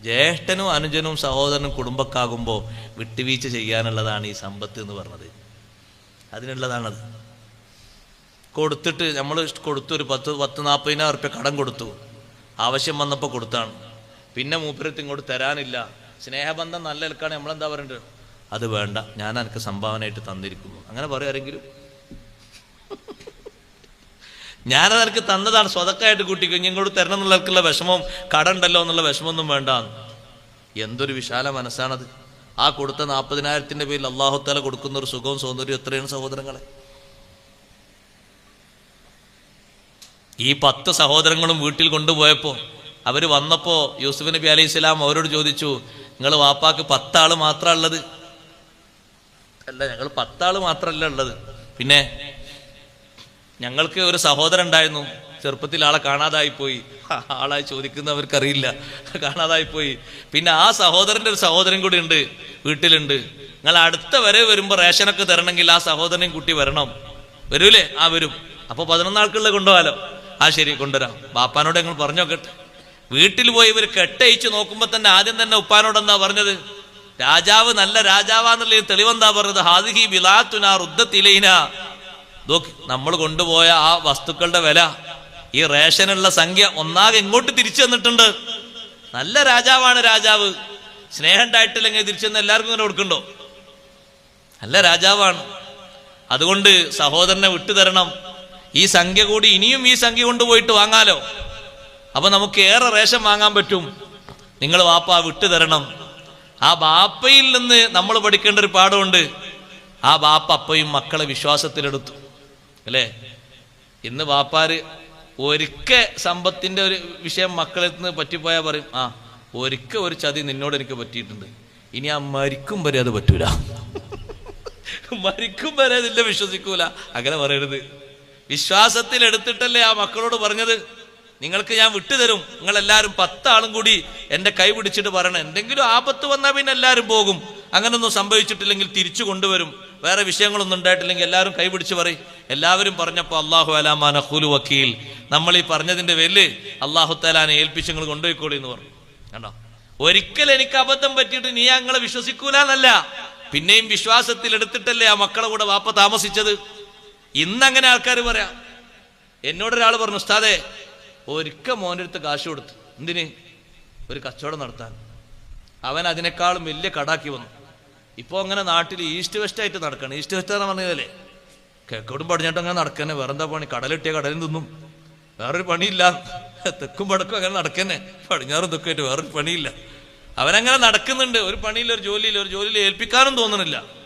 ജ്യേഷ്ഠനും അനുജനും സഹോദരനും കുടുംബക്കാകുമ്പോൾ വിട്ടുവീഴ്ച ചെയ്യാനുള്ളതാണ് ഈ സമ്പത്ത് എന്ന് പറഞ്ഞത്. അതിനുള്ളതാണത്. കൊടുത്തിട്ട് നമ്മൾ കൊടുത്തു ഒരു പത്ത് പത്ത് നാൽപ്പതിനായിരം ഉറുപ്പ്യ കടം കൊടുത്തു. ആവശ്യം വന്നപ്പോൾ കൊടുത്താണ്. പിന്നെ മൂപ്പരത്ത് ഇങ്ങോട്ട് തരാനില്ല. സ്നേഹബന്ധം നല്ല നിൽക്കാണ്. നമ്മളെന്താ പറയണ്ടത് അത് വേണ്ട. ഞാൻ എനിക്ക് സംഭാവനയായിട്ട് തന്നിരിക്കുന്നു. അങ്ങനെ പറയാരെങ്കിലും ഞാനത് എനിക്ക് തന്നതാണ്. സ്വതക്കായിട്ട് കൂട്ടിക്കും. ഇങ്ങോട്ട് തരണം എന്നുള്ളവർക്കുള്ള വിഷമം കടണ്ടല്ലോ എന്നുള്ള വിഷമമൊന്നും വേണ്ട എന്തൊരു വിശാല മനസ്സാണത്. ആ കൊടുത്ത നാൽപ്പതിനായിരത്തിന്റെ പേരിൽ അള്ളാഹുത്തല കൊടുക്കുന്ന ഒരു സുഖവും സൗന്ദര്യവും എത്രയാണ് സഹോദരങ്ങളെ? ഈ പത്ത് സഹോദരങ്ങളും വീട്ടിൽ കൊണ്ടുപോയപ്പോൾ അവർ വന്നപ്പോൾ യൂസുഫ് നബി അലൈഹി സ്വലാം അവരോട് ചോദിച്ചു നിങ്ങൾ വാപ്പാക്ക് പത്താൾ മാത്രമാണ് ഉള്ളത്? അല്ല ഞങ്ങൾ പത്താൾ മാത്രമല്ല ഉള്ളത്. പിന്നെ ഞങ്ങൾക്ക് ഒരു സഹോദരൻ ഉണ്ടായിരുന്നു ചെറുപ്പത്തിൽ ആളെ കാണാതായി പോയി. ആളായി ചോദിക്കുന്നവർക്കറിയില്ല കാണാതായി പോയി. പിന്നെ ആ സഹോദരന്റെ ഒരു സഹോദരൻ കൂടി ഉണ്ട് വീട്ടിലുണ്ട്. നിങ്ങൾ അടുത്ത വരെ വരുമ്പോൾ റേഷനൊക്കെ തരണമെങ്കിൽ ആ സഹോദരനെയും കുട്ടി വരണം. വരൂലേ? ആ വരും. അപ്പൊ പതിനൊന്നാൾക്കുള്ള കൊണ്ടുപോകാലോ. ആ ശരി കൊണ്ടുവരാം. ബാപ്പാനോട് ഞങ്ങൾ പറഞ്ഞോക്കട്ടെ വീട്ടിൽ പോയി ഇവർ കെട്ടയിച്ച് നോക്കുമ്പോൾ തന്നെ ആദ്യം തന്നെ ഉപ്പാനോട് എന്താ പറഞ്ഞത്? രാജാവ് നല്ല രാജാവാന്നുള്ള തെളിവെന്താ പറഞ്ഞത്? ഹാദിഹി ബിലാത്തുന റുദ്ദത്തിലൈന നോക്ക് നമ്മൾ കൊണ്ടുപോയ ആ വസ്തുക്കളുടെ വില ഈ റേഷനുള്ള സംഖ്യ ഒന്നാകെ ഇങ്ങോട്ട് തിരിച്ചു തന്നിട്ടുണ്ട്. നല്ല രാജാവാണ് രാജാവ്. സ്നേഹം ഉണ്ടായിട്ടില്ലെങ്കിൽ തിരിച്ചു തന്നെ എല്ലാവർക്കും ഇങ്ങനെ കൊടുക്കണ്ടോ? നല്ല രാജാവാണ്. അതുകൊണ്ട് സഹോദരനെ വിട്ടുതരണം. ഈ സംഖ്യ കൂടി ഇനിയും ഈ സംഖ്യ കൊണ്ടുപോയിട്ട് വാങ്ങാലോ? അപ്പൊ നമുക്ക് ഏറെ റേഷൻ വാങ്ങാൻ പറ്റും. നിങ്ങൾ വാപ്പ വിട്ടു തരണം. ആ ബാപ്പയിൽ നിന്ന് നമ്മൾ പഠിക്കേണ്ട ഒരു പാഠമുണ്ട്. ആ ബാപ്പ അപ്പയും മക്കളെ വിശ്വാസത്തിലെടുത്തു. അല്ലേ? ഇന്ന് വാപ്പാര് ഒരിക്കൽ സമ്പത്തിന്റെ ഒരു വിഷയം മക്കളിൽ നിന്ന് പറ്റിപ്പോയാൽ പറയും ആ ഒരിക്കൽ ഒരു ചതി നിന്നോട് എനിക്ക് പറ്റിയിട്ടുണ്ട്. ഇനി ആ മരിക്കും വരെ അത് പറ്റൂല. മരിക്കും വരെ അതില്ല വിശ്വസിക്കൂല. അങ്ങനെ പറയരുത്. വിശ്വാസത്തിൽ എടുത്തിട്ടല്ലേ ആ മക്കളോട് പറഞ്ഞത്? നിങ്ങൾക്ക് ഞാൻ വിട്ടുതരും. നിങ്ങൾ എല്ലാവരും പത്താളും കൂടി എന്റെ കൈ പിടിച്ചിട്ട് പറയണം. എന്തെങ്കിലും ആപത്ത് വന്നാൽ പിന്നെ എല്ലാവരും പോകും. അങ്ങനൊന്നും സംഭവിച്ചിട്ടില്ലെങ്കിൽ തിരിച്ചു കൊണ്ടുവരും. വേറെ വിഷയങ്ങളൊന്നും ഉണ്ടായിട്ടില്ലെങ്കിൽ എല്ലാവരും കൈ പിടിച്ച് പറയും. എല്ലാവരും പറഞ്ഞപ്പോൾ അള്ളാഹു അലാമാന ഹുലു വക്കീൽ. നമ്മൾ ഈ പറഞ്ഞതിന്റെ വെല്ല് അള്ളാഹു തലാനെ ഏൽപ്പിച്ച് നിങ്ങൾ കൊണ്ടുപോയിക്കോളി എന്ന് പറഞ്ഞു. കണ്ടോ? ഒരിക്കൽ എനിക്ക് അബദ്ധം പറ്റിയിട്ട് നീ ഞങ്ങളെ വിശ്വസിക്കൂലെന്നല്ല. പിന്നെയും വിശ്വാസത്തിൽ എടുത്തിട്ടല്ലേ ആ മക്കളെ കൂടെ വാപ്പ താമസിച്ചത്? ഇന്നങ്ങനെ ആൾക്കാർ പറയാം. എന്നോടൊരാൾ പറഞ്ഞു ഉസ്താദേ ഒരിക്കൽ മോന്റെ അടുത്ത് കാശ് കൊടുത്തു. എന്തിന്? ഒരു കച്ചവടം നടത്താൻ. അവൻ അതിനേക്കാളും വലിയ കടാക്കി വന്നു. ഇപ്പോൾ അങ്ങനെ നാട്ടിൽ ഈസ്റ്റ് വെസ്റ്റ് ആയിട്ട് നടക്കണം. ഈസ്റ്റ് വെസ്റ്റ് എന്ന് പറഞ്ഞതല്ലേ? കിഴക്കോടും പടിഞ്ഞാട്ടും അങ്ങനെ നടക്കന്നെ. വേറെന്താ പണി? കടലിട്ടിയ കടലിൽ തിന്നും വേറൊരു പണിയില്ല. തെക്കും പടക്കും അങ്ങനെ നടക്കന്നെ. പടിഞ്ഞാറും തെക്കുമായിട്ട് വേറൊരു പണിയില്ല. അവനങ്ങനെ നടക്കുന്നുണ്ട്. ഒരു പണിയില്ല ഒരു ജോലിയില്ല. ഒരു ജോലിയിൽ ഏൽപ്പിക്കാനും തോന്നുന്നില്ല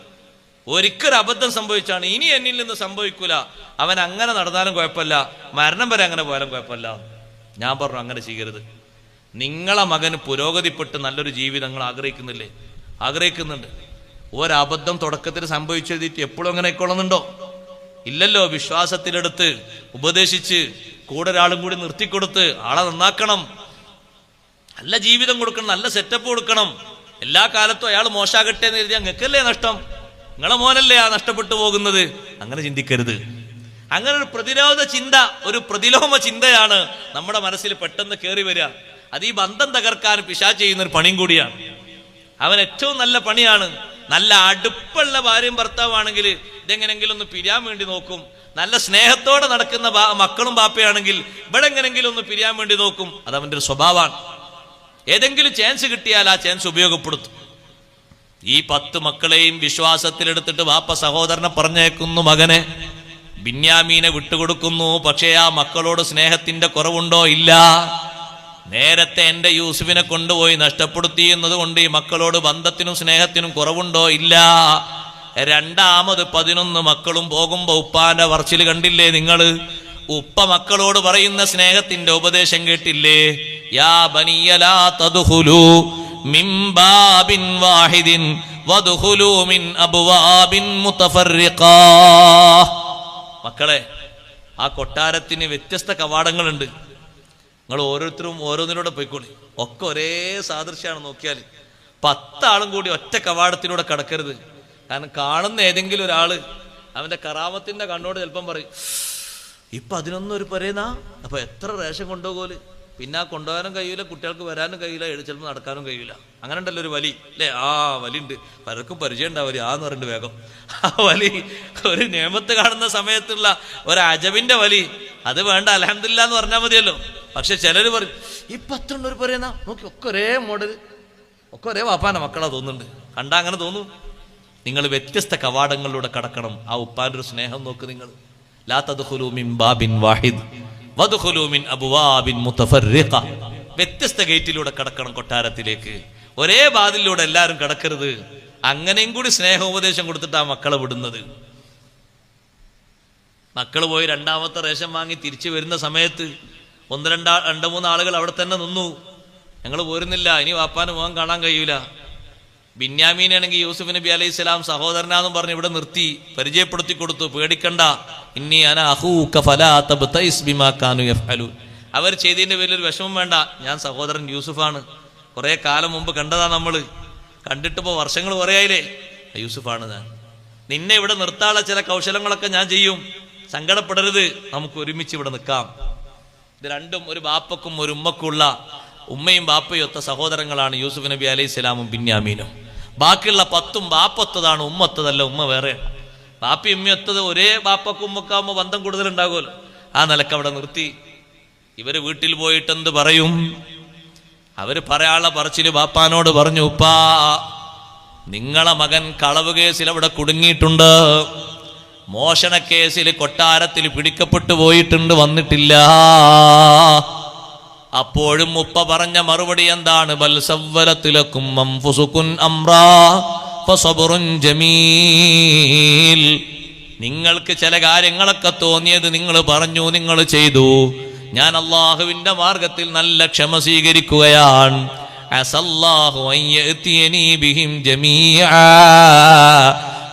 ഒരിക്കൽ അബദ്ധം സംഭവിച്ചാണ്. ഇനി എന്നിൽ നിന്ന് സംഭവിക്കൂല. അവൻ അങ്ങനെ നടന്നാലും കുഴപ്പമില്ല. മരണം വരെ അങ്ങനെ പോയാലും കുഴപ്പമില്ല. ഞാൻ പറഞ്ഞു അങ്ങനെ ചെയ്യരുത്. നിങ്ങളെ മകന് പുരോഗതിപ്പെട്ട് നല്ലൊരു ജീവിതം നിങ്ങൾ ആഗ്രഹിക്കുന്നില്ലേ? ആഗ്രഹിക്കുന്നുണ്ട്. ഒരബദ്ധം തുടക്കത്തിൽ സംഭവിച്ചെഴുതിയിട്ട് എപ്പോഴും അങ്ങനെ ആയിക്കൊള്ളുന്നുണ്ടോ? ഇല്ലല്ലോ വിശ്വാസത്തിലെടുത്ത് ഉപദേശിച്ച് കൂടെ ഒരാളും കൂടി നിർത്തിക്കൊടുത്ത് ആളെ നന്നാക്കണം. നല്ല ജീവിതം കൊടുക്കണം നല്ല സെറ്റപ്പ് കൊടുക്കണം. എല്ലാ കാലത്തും അയാൾ മോശാകട്ടെ എന്ന് എഴുതിയാൽ അങ്ങക്കല്ലേ നഷ്ടം? നിങ്ങളെ മോനല്ലേ ആ നഷ്ടപ്പെട്ടു പോകുന്നത്? അങ്ങനെ ചിന്തിക്കരുത്. അങ്ങനെ ഒരു പ്രതിരോധ ചിന്ത ഒരു പ്രതിലോമ ചിന്തയാണ് നമ്മുടെ മനസ്സിൽ പെട്ടെന്ന് കയറി വരിക. അത് ഈ ബന്ധം തകർക്കാൻ പിശാ ചെയ്യുന്ന ഒരു പണിയും കൂടിയാണ്. അവൻ ഏറ്റവും നല്ല പണിയാണ്. നല്ല അടുപ്പുള്ള ഭാര്യയും ഭർത്താവാണെങ്കിൽ ഇതെങ്ങനെങ്കിലും ഒന്ന് പിരിയാൻ വേണ്ടി നോക്കും. നല്ല സ്നേഹത്തോടെ നടക്കുന്ന മക്കളും ബാപ്പയാണെങ്കിൽ ഇവിടെ എങ്ങനെങ്കിലും ഒന്ന് പിരിയാൻ വേണ്ടി നോക്കും. അത് അവന്റെ ഒരു സ്വഭാവമാണ്. ഏതെങ്കിലും ചാൻസ് കിട്ടിയാൽ ആ ചാൻസ് ഉപയോഗപ്പെടുത്തും. ഈ പത്ത് മക്കളെയും വിശ്വാസത്തിലെടുത്തിട്ട് വാപ്പ സഹോദരനെ പറഞ്ഞേക്കുന്നു മകനെ. ബിന്യാമീനെ വിട്ടുകൊടുക്കുന്നു. പക്ഷേ ആ മക്കളോട് സ്നേഹത്തിന്റെ കുറവുണ്ടോ? ഇല്ല. നേരത്തെ എന്റെ യൂസുഫിനെ കൊണ്ടുപോയി നഷ്ടപ്പെടുത്തി എന്നതുകൊണ്ട് ഈ മക്കളോട് ബന്ധത്തിനും സ്നേഹത്തിനും കുറവുണ്ടോ? ഇല്ല. രണ്ടാമത് പതിനൊന്ന് മക്കളും പോകുമ്പോ ഉപ്പാന്റെ വർച്ചിൽ കണ്ടില്ലേ നിങ്ങൾ? ഉപ്പ മക്കളോട് പറയുന്ന സ്നേഹത്തിന്റെ ഉപദേശം കേട്ടില്ലേ? യാ ബനിയലാ തദ്ഖുലൂ. മിൻ ബാബിൻ വാഹിദിൻ വധുഹുലൂമിൻ മിൻ അബ്വാബിൻ മക്കളെ ആ കൊട്ടാരത്തിന് വ്യത്യസ്ത കവാടങ്ങളുണ്ട്. നിങ്ങൾ ഓരോരുത്തരും ഓരോന്നിലൂടെ പോയിക്കോളി. ഒക്കെ ഒരേ സാദൃശ്യമാണ് നോക്കിയാൽ. പത്താളും കൂടി ഒറ്റ കവാടത്തിലൂടെ കടക്കരുത്. കാരണം കാണുന്ന ഏതെങ്കിലും ഒരാൾ അവന്റെ കറാമത്തിന്റെ കണ്ണോട് ചിലപ്പം പറയും ഇപ്പൊ അതിനൊന്നും ഒരു പറയുന്ന അപ്പൊ എത്ര റേഷൻ കൊണ്ടുപോകൽ? പിന്നെ ആ കൊണ്ടുപോകാനും കഴിയില്ല കുട്ടികൾക്ക് വരാനും കഴിയില്ല എഴു ചിലപ്പോൾ നടക്കാനും കഴിയില്ല അങ്ങനെ ഉണ്ടല്ലോ ഒരു വലി. അല്ലേ? ആ വലി ഉണ്ട് പലർക്കും പരിചയം ഉണ്ടാവും വലി ആന്ന് പറഞ്ഞിട്ട് വേഗം. ആ വലി ഒരു നിയമത്ത് കാണുന്ന സമയത്തുള്ള ഒരു അജബിന്റെ വലി. അത് വേണ്ട അലഹമില്ല എന്ന് പറഞ്ഞാൽ മതിയല്ലോ. പക്ഷെ ചിലർ പറയും അത്ര ഒരു പറയുന്ന? നോക്കി ഒക്കെ ഒരേ മോഡൽ ഒക്കെ ഒരേ വാപ്പാന മക്കളാ തോന്നുന്നുണ്ട്. കണ്ടാ അങ്ങനെ തോന്നും. നിങ്ങൾ വ്യത്യസ്ത കവാടങ്ങളിലൂടെ കടക്കണം. ആ ഉപ്പാന്റെ ഒരു സ്നേഹം നോക്ക് നിങ്ങൾ. ലാ ഹുലൂമിൻ മിൻ ബാബിൻ വാഹിദ്. വ്യത്യസ്ത ഗേറ്റിലൂടെ കടക്കണം കൊട്ടാരത്തിലേക്ക്. ഒരേ വാതിലൂടെ എല്ലാവരും കടക്കരുത്. അങ്ങനെയും കൂടി സ്നേഹോപദേശം കൊടുത്തിട്ട് ആ മക്കളെ വിടുന്നത്. മക്കൾ പോയി രണ്ടാമത്തെ റേഷൻ വാങ്ങി തിരിച്ചു വരുന്ന സമയത്ത് ഒന്ന് രണ്ടാ രണ്ട് മൂന്ന് ആളുകൾ അവിടെ തന്നെ നിന്നു. ഞങ്ങൾ പോരുന്നില്ല. ഇനി വാപ്പാന് മുഖം കാണാൻ കഴിയൂല. ബിന്യാമീനാണെങ്കിൽ യൂസുഫ് നബി അലൈഹി സ്വലാം സഹോദരനാന്നും പറഞ്ഞ് ഇവിടെ നിർത്തി പരിചയപ്പെടുത്തി കൊടുത്തു പേടിക്കണ്ട. ഇനി അന അവർ ചെയ്തതിന്റെ വലിയൊരു വിഷമം വേണ്ട. ഞാൻ സഹോദരൻ യൂസുഫാണ്. കുറെ കാലം മുമ്പ് കണ്ടതാ നമ്മൾ. കണ്ടിട്ടിപ്പോ വർഷങ്ങൾ കുറേ ആയില്ലേ? യൂസുഫാണ് ഞാൻ. നിന്നെ ഇവിടെ നിർത്താനുള്ള ചില കൗശലങ്ങളൊക്കെ ഞാൻ ചെയ്യും. സങ്കടപ്പെടരുത്. നമുക്ക് ഒരുമിച്ച് ഇവിടെ നിൽക്കാം. ഇത് രണ്ടും ഒരു ബാപ്പക്കും ഒരു ഉമ്മക്കുള്ള ഉമ്മയും ബാപ്പയും ഒത്ത സഹോദരങ്ങളാണ് യൂസുഫ് നബി അലൈഹി സ്വലാമും ബിന്യാമീനും ബാക്കിയുള്ള പത്തും ബാപ്പൊത്തതാണ് ഉമ്മത്തതല്ല ഉമ്മ വേറെ. ബാപ്പി ഉമ്മയൊത്തത് ഒരേ ബാപ്പക്കും ഉമ്മക്കാവുമ്പോൾ ബന്ധം കൂടുതലുണ്ടാകുമല്ലോ ആ നിലയ്ക്ക് അവിടെ നിർത്തി. ഇവർ വീട്ടിൽ പോയിട്ട് എന്ത് പറയും? അവർ പറയാളെ പറച്ചിൽ ബാപ്പാനോട് പറഞ്ഞു ഉപ്പാ നിങ്ങളെ മകൻ കളവ് കേസിൽ അവിടെ കുടുങ്ങിയിട്ടുണ്ട്. മോഷണ കേസിൽ കൊട്ടാരത്തിൽ പിടിക്കപ്പെട്ടു പോയിട്ടുണ്ട് വന്നിട്ടില്ല. അപ്പോഴും ഉപ്പ പറഞ്ഞ മറുപടി എന്താണ്? ജമീൽ. നിങ്ങൾക്ക് ചില കാര്യങ്ങളൊക്കെ തോന്നിയത് നിങ്ങൾ പറഞ്ഞു നിങ്ങൾ ചെയ്തു. ഞാൻ അള്ളാഹുവിന്റെ മാർഗത്തിൽ നല്ല ക്ഷമ സ്വീകരിക്കുകയാണ്.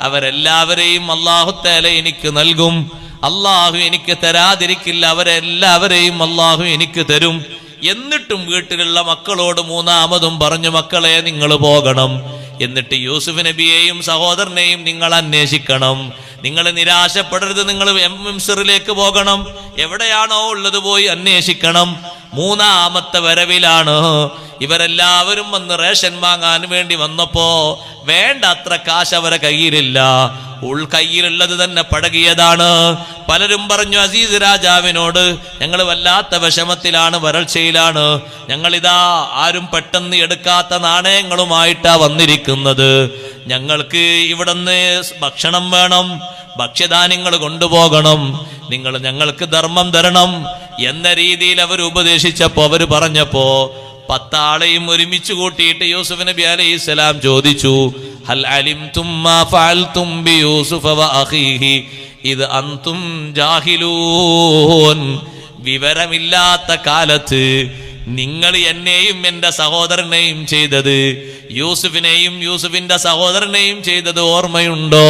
അവരെല്ലാവരെയും അള്ളാഹുത്തേല എനിക്ക് നൽകും. അള്ളാഹു എനിക്ക് തരാതിരിക്കില്ല അവരെല്ലാവരെയും അള്ളാഹു എനിക്ക് തരും. എന്നിട്ടും വീട്ടിലുള്ള മക്കളോട് മൂന്നാമതും പറഞ്ഞു മക്കളെ നിങ്ങൾ പോകണം. എന്നിട്ട് യൂസുഫ് നബിയെയും സഹോദരനെയും നിങ്ങൾ അന്വേഷിക്കണം. നിങ്ങൾ നിരാശപ്പെടരുത് നിങ്ങൾ മിംസറിലേക്ക് പോകണം. എവിടെയാണോ ഉള്ളത് പോയി അന്വേഷിക്കണം. മൂന്നാമത്തെ വരവിലാണ്. ഇവരെല്ലാവരും വന്ന് റേഷൻ വാങ്ങാൻ വേണ്ടി വന്നപ്പോ വേണ്ട അത്ര കാശ് അവരെ കയ്യിലില്ല. ഉൾ കയ്യിലുള്ളത് തന്നെ പഴകിയതാണ് പലരും പറഞ്ഞു അസീസ് രാജാവിനോട് ഞങ്ങൾ വല്ലാത്ത വിഷമത്തിലാണ് വരൾച്ചയിലാണ്. ഞങ്ങളിതാ ആരും പെട്ടെന്ന് എടുക്കാത്ത നാണയങ്ങളുമായിട്ടാ വന്നിരിക്കുന്നത്. ഞങ്ങൾക്ക് ഇവിടുന്ന് ഭക്ഷണം വേണം ഭക്ഷ്യധാന്യങ്ങൾ കൊണ്ടുപോകണം. നിങ്ങൾ ഞങ്ങൾക്ക് ധർമ്മം തരണം എന്ന രീതിയിൽ അവർ ഉപദേശിച്ചപ്പോൾ അവർ പറഞ്ഞപ്പോ പത്താളെയും ഒരുമിച്ച് കൂട്ടിയിട്ട് യൂസുഫ് നബി അലൈഹി സ്വലാം ചോദിച്ചു ഹൽ ഫഅൽതും ബി യൂസുഫ ഇത് അന്തും ജാഹിലൂൻ. വിവരമില്ലാത്ത കാലത്ത് നിങ്ങൾ എന്നെയും എന്റെ സഹോദരനെയും ചെയ്തത് യൂസുഫിനെയും യൂസുഫിന്റെ സഹോദരനെയും ചെയ്തത് ഓർമ്മയുണ്ടോ?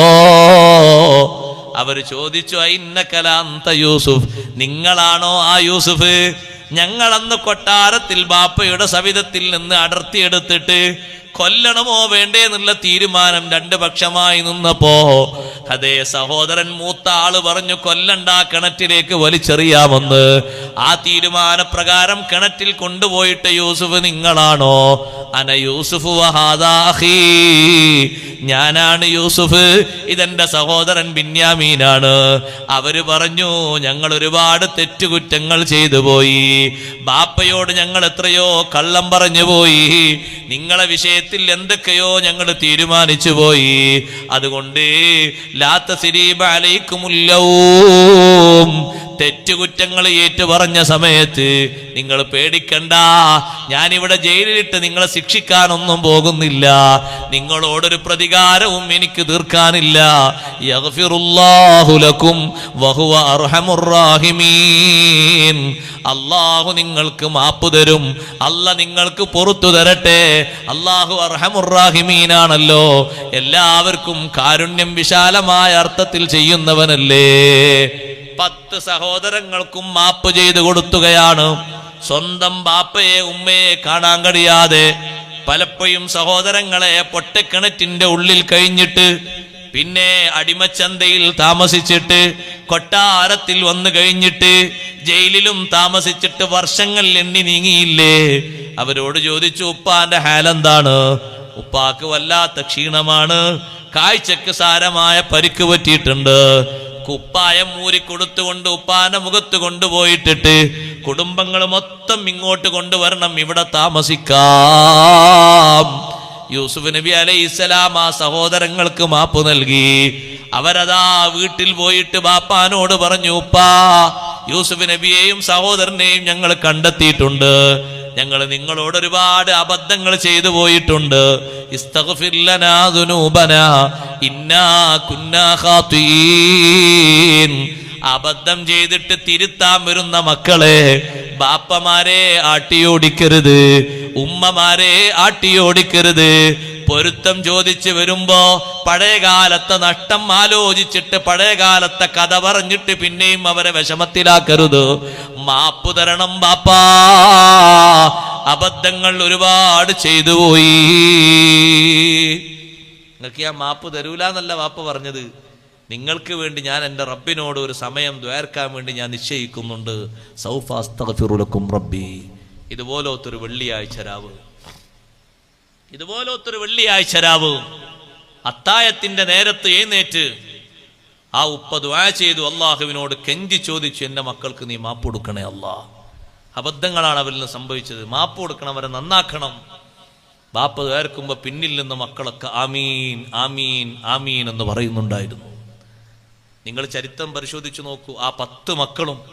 അവർ ചോദിച്ചു അയിന്നക്കലാന്ത യൂസുഫ്? നിങ്ങളാണോ ആ യൂസുഫ്? ഞങ്ങൾ അന്ന് കൊട്ടാരത്തിൽ ബാപ്പയുടെ സവിധത്തിൽ നിന്ന് അടർത്തിയെടുത്തിട്ട് കൊല്ലണമോ വേണ്ടേ എന്നുള്ള തീരുമാനം രണ്ട് പക്ഷമായി നിന്നപ്പോ അതേ സഹോദരൻ മൂത്ത ആൾ പറഞ്ഞു കൊല്ലണ്ട കിണറ്റിലേക്ക് വലിച്ചെറിയാമെന്ന്. ആ തീരുമാനപ്രകാരം കിണറ്റിൽ കൊണ്ടുപോയിട്ട് യൂസുഫ് നിങ്ങളാണോ? അന യൂസുഫ് ഞാനാണ് യൂസുഫ് ഇതെന്റെ സഹോദരൻ ബിന്യാമീനാണ്. അവർ പറഞ്ഞു ഞങ്ങൾ ഒരുപാട് തെറ്റുകുറ്റങ്ങൾ ചെയ്തു പോയി. ബാപ്പയോട് ഞങ്ങൾ എത്രയോ കള്ളം പറഞ്ഞു പോയി. നിങ്ങളെ വിഷയത്തിൽ എന്തൊക്കെയോ ഞങ്ങൾ തീരുമാനിച്ചു പോയി. അതുകൊണ്ട് ലാത്ത സിരീബ അലൈക്കുമുല്ലവും തെറ്റുകുറ്റങ്ങൾ ഏറ്റു പറഞ്ഞ സമയത്ത് നിങ്ങൾ പേടിക്കണ്ട. ഞാനിവിടെ ജയിലിലിട്ട് നിങ്ങളെ ശിക്ഷിക്കാനൊന്നും പോകുന്നില്ല. നിങ്ങളോടൊരു പ്രതികാരവും എനിക്ക് തീർക്കാനില്ല. അള്ളാഹു നിങ്ങൾക്ക് മാപ്പ് തരും. അല്ല നിങ്ങൾക്ക് പുറത്തു തരട്ടെ. അള്ളാഹു അർഹമുറാഹിമീനാണല്ലോ എല്ലാവർക്കും കാരുണ്യം വിശാലമായ അർത്ഥത്തിൽ ചെയ്യുന്നവനല്ലേ. പത്ത് സഹോദരങ്ങൾക്കും മാപ്പ് ചെയ്തു കൊടുത്തുകയാണ്. സ്വന്തം ബാപ്പയെ ഉമ്മയെ കാണാൻ കഴിയാതെ പലപ്പോഴും സഹോദരങ്ങളെ പൊട്ടക്കിണറ്റിന്റെ ഉള്ളിൽ കഴിഞ്ഞിട്ട് പിന്നെ അടിമച്ചന്തയിൽ താമസിച്ചിട്ട് കൊട്ടാരത്തിൽ വന്നു കഴിഞ്ഞിട്ട് ജയിലിലും താമസിച്ചിട്ട് വർഷങ്ങൾ എണ്ണി നീങ്ങിയില്ലേ? അവരോട് ചോദിച്ചു ഉപ്പാന്റെ ഹാലെന്താണ് ഉപ്പാക്ക് വല്ലാത്ത ക്ഷീണമാണ്. കാഴ്ചക്ക് സാരമായ പരിക്ക് പറ്റിയിട്ടുണ്ട്. കുപ്പായം മൂരി കൊടുത്തുകൊണ്ട് ഉപ്പാന്റെ മുഖത്ത് കൊണ്ടുപോയിട്ടിട്ട് കുടുംബങ്ങൾ മൊത്തം ഇങ്ങോട്ട് കൊണ്ടുവരണം ഇവിടെ താമസിക്കാം. യൂസുഫ് നബി അലൈഹി ഇസ്ലാം ആ സഹോദരങ്ങൾക്ക് മാപ്പ് നൽകി. അവരതാ വീട്ടിൽ പോയിട്ട് ബാപ്പാനോട് പറഞ്ഞു ഉപ്പാ യൂസുഫ് നബിയെയും സഹോദരനെയും ഞങ്ങൾ കണ്ടെത്തിയിട്ടുണ്ട്. ഞങ്ങൾ നിങ്ങളോട് ഒരുപാട് അബദ്ധങ്ങൾ ചെയ്തു പോയിട്ടുണ്ട്. അബദ്ധം ചെയ്തിട്ട് തിരുത്താൻ വരുന്ന മക്കളെ ബാപ്പമാരെ ആട്ടിയോടിക്കരുത് ഉമ്മമാരെ ആട്ടിയോടിക്കരുത് പൊരുത്തം ചോദിച്ച് വരുമ്പോ പഴയകാലത്തെ നഷ്ടം ആലോചിച്ചിട്ട് പഴയകാലത്തെ കഥ പറഞ്ഞിട്ട് പിന്നെയും അവരെ വിഷമത്തിലാക്കരുത്. മാപ്പു തരണം ബാപ്പാ. അബദ്ധങ്ങൾ ഒരുപാട് ചെയ്തു പോയി. നിങ്ങൾക്ക് ആ മാപ്പ് തരൂല എന്നല്ല വാപ്പ പറഞ്ഞത്. നിങ്ങൾക്ക് വേണ്ടി ഞാൻ എന്റെ റബ്ബിനോട് ഒരു സമയം ദ്വേർക്കാൻ വേണ്ടി ഞാൻ നിശ്ചയിക്കുന്നുണ്ട്. സൗഫാസ്തകും റബ്ബി. ഇതുപോലത്തൊരു വെള്ളിയാഴ്ച രാവ്. ഇതുപോലത്തൊരു വെള്ളിയാഴ്ച രാവ് അത്തായത്തിന്റെ നേരത്ത് എഴുന്നേറ്റ് ആ ഉപ്പ ദ്വാ ചെയ്തു. അള്ളാഹുവിനോട് കെഞ്ചി ചോദിച്ചു എന്റെ മക്കൾക്ക് നീ മാപ്പ് കൊടുക്കണേ അല്ലാ അബദ്ധങ്ങളാണ് അവരിൽ നിന്ന് സംഭവിച്ചത്. മാപ്പ് കൊടുക്കണം അവരെ നന്നാക്കണം. ബാപ്പ വേർക്കുമ്പോൾ പിന്നിൽ നിന്ന് മക്കളൊക്കെ ആമീൻ ആമീൻ ആമീൻ എന്ന് പറയുന്നുണ്ടായിരുന്നു. നിങ്ങൾ ചരിത്രം പരിശോധിച്ചു നോക്കൂ. ആ പത്ത് മക്കളും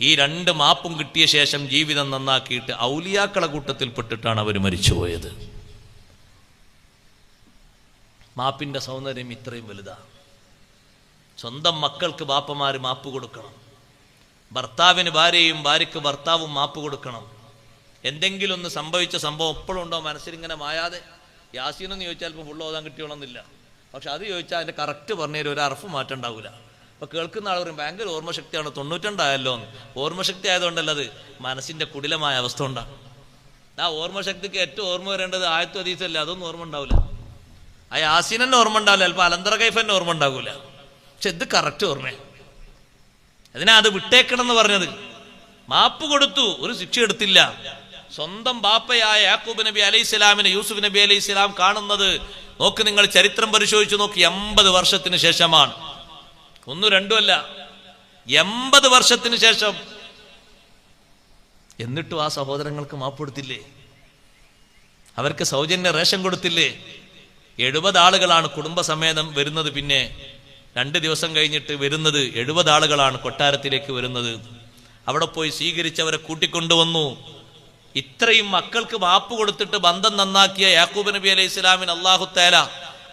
ഈ രണ്ട് മാപ്പും കിട്ടിയ ശേഷം ജീവിതം നന്നാക്കിയിട്ട് ഔലിയാക്കളെ കൂട്ടത്തിൽപ്പെട്ടിട്ടാണ് അവർ മരിച്ചുപോയത്. മാപ്പിന്റെ സൗന്ദര്യം ഇത്രയും വലുതാണ് സ്വന്തം മക്കൾക്ക് ബാപ്പമാര് മാപ്പ് കൊടുക്കണം. ഭർത്താവിന് ഭാര്യയും ഭാര്യയ്ക്ക് ഭർത്താവും മാപ്പ് കൊടുക്കണം. എന്തെങ്കിലും ഒന്ന് സംഭവിച്ച സംഭവം എപ്പോഴും ഉണ്ടോ മനസ്സിൽ ഇങ്ങനെ മായാതെ? യാസീനെന്ന് ചോദിച്ചാൽ ഇപ്പോൾ ഫുള്ള് ഓതാൻ കിട്ടിയോളന്നില്ല. പക്ഷെ അത് ചോദിച്ചാൽ അതിന്റെ കറക്റ്റ് പറഞ്ഞതിൽ ഒരു അറഫ് മാറ്റം ഉണ്ടാവില്ല അപ്പൊ കേൾക്കുന്ന ആൾ പറയും ഭയങ്കര ഓർമ്മശക്തിയാണ് തൊണ്ണൂറ്റണ്ടായല്ലോ ഓർമ്മശക്തി ആയതുകൊണ്ടല്ല അത്. മനസ്സിന്റെ കുടിലമായ അവസ്ഥ ഉണ്ടാകും ആ ഓർമ്മശക്തിക്ക് ഏറ്റവും ഓർമ്മ വരേണ്ടത് ആയത്തു അതൊന്നും ഓർമ്മ ഉണ്ടാവില്ല ആ യാസീനെ ഓർമ്മ ഉണ്ടാവില്ല. ചിലപ്പോൾ അലന്തര കൈഫന്നെ ഓർമ്മ ഉണ്ടാകൂല പക്ഷെ ഇത് കറക്റ്റ് ഓർമ്മ അതിനാ അത് വിട്ടേക്കണം എന്ന് പറഞ്ഞത്. മാപ്പ് കൊടുത്തു ഒരു ശിക്ഷ എടുത്തില്ല. സ്വന്തം ബാപ്പയായ യാക്കൂബ് നബി അലൈഹി സ്വലാമിനെ യൂസുഫ് നബി അലൈഹി സ്വലാം കാണുന്നത് നോക്ക് നിങ്ങൾ ചരിത്രം പരിശോധിച്ചു നോക്കി എൺപത് വർഷത്തിന് ശേഷമാണ്. ഒന്നും രണ്ടുമല്ല എൺപത് വർഷത്തിന് ശേഷം. എന്നിട്ടും ആ സഹോദരങ്ങൾക്ക് മാപ്പ് കൊടുത്തില്ലേ? അവർക്ക് സൗജന്യ റേഷൻ കൊടുത്തില്ലേ? എഴുപത് ആളുകളാണ് കുടുംബസമേതം വരുന്നത് പിന്നെ രണ്ട് ദിവസം കഴിഞ്ഞിട്ട് വരുന്നത് എഴുപത് ആളുകളാണ് കൊട്ടാരത്തിലേക്ക് വരുന്നത്. അവിടെ പോയി സ്വീകരിച്ചവരെ കൂട്ടിക്കൊണ്ടുവന്നു. ഇത്രയും മക്കൾക്ക് മാപ്പ് കൊടുത്തിട്ട് ബന്ധം നന്നാക്കിയ യാക്കൂബ് നബി അലൈഹി ഇസ്ലാമിന് അള്ളാഹു തേല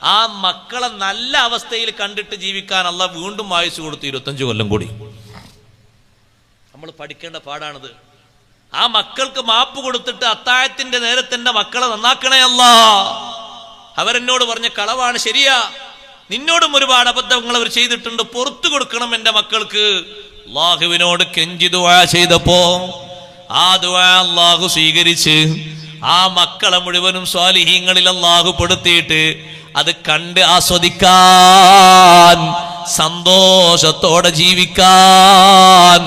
ആ മക്കളെ നല്ല അവസ്ഥയിൽ കണ്ടിട്ട് ജീവിക്കാൻ അള്ളാഹ് വീണ്ടും വായിച്ചു കൊടുത്തു ഇരുപത്തഞ്ച് കൊല്ലം കൂടി. നമ്മൾ പഠിക്കേണ്ട പാടാണിത്. ആ മക്കൾക്ക് മാപ്പ് കൊടുത്തിട്ട് അത്താഴത്തിന്റെ നേരത്തെ മക്കളെ നന്നാക്കണേ അല്ലാ അവരെന്നോട് പറഞ്ഞ കളവാണ് ശരിയാ. നിന്നോടും ഒരുപാട് അബദ്ധങ്ങൾ അവർ ചെയ്തിട്ടുണ്ട്. പുറത്തു കൊടുക്കണം എന്റെ മക്കൾക്ക്. അള്ളാഹുവിനോട് കെഞ്ചി ദുവാ ചെയ്തപ്പോ ആ ദുവാ അള്ളാഹു സ്വീകരിച്ച് ആ മക്കളെ മുഴുവനും സ്വാലിഹീങ്ങളിൽ അള്ളാഹു പെടുത്തിയിട്ട് അത് കണ്ട് ആസ്വദിക്കാൻ സന്തോഷത്തോടെ ജീവിക്കാൻ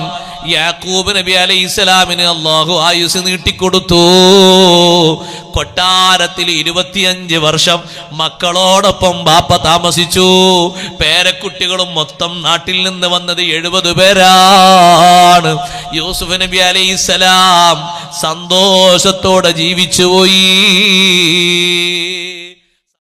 യാക്കൂബ് നബി അലൈഹി ഇസ്ലാമിന് അള്ളാഹു ആയുസ് നീട്ടിക്കൊടുത്തു. കൊട്ടാരത്തിൽ ഇരുപത്തിയഞ്ച് വർഷം മക്കളോടൊപ്പം ബാപ്പ താമസിച്ചു. പേരക്കുട്ടികളും മൊത്തം നാട്ടിൽ നിന്ന് വന്നത് എഴുപത് പേരാണ്. യൂസുഫ് നബി അലൈഹി സലാം സന്തോഷത്തോടെ ജീവിച്ചുപോയി.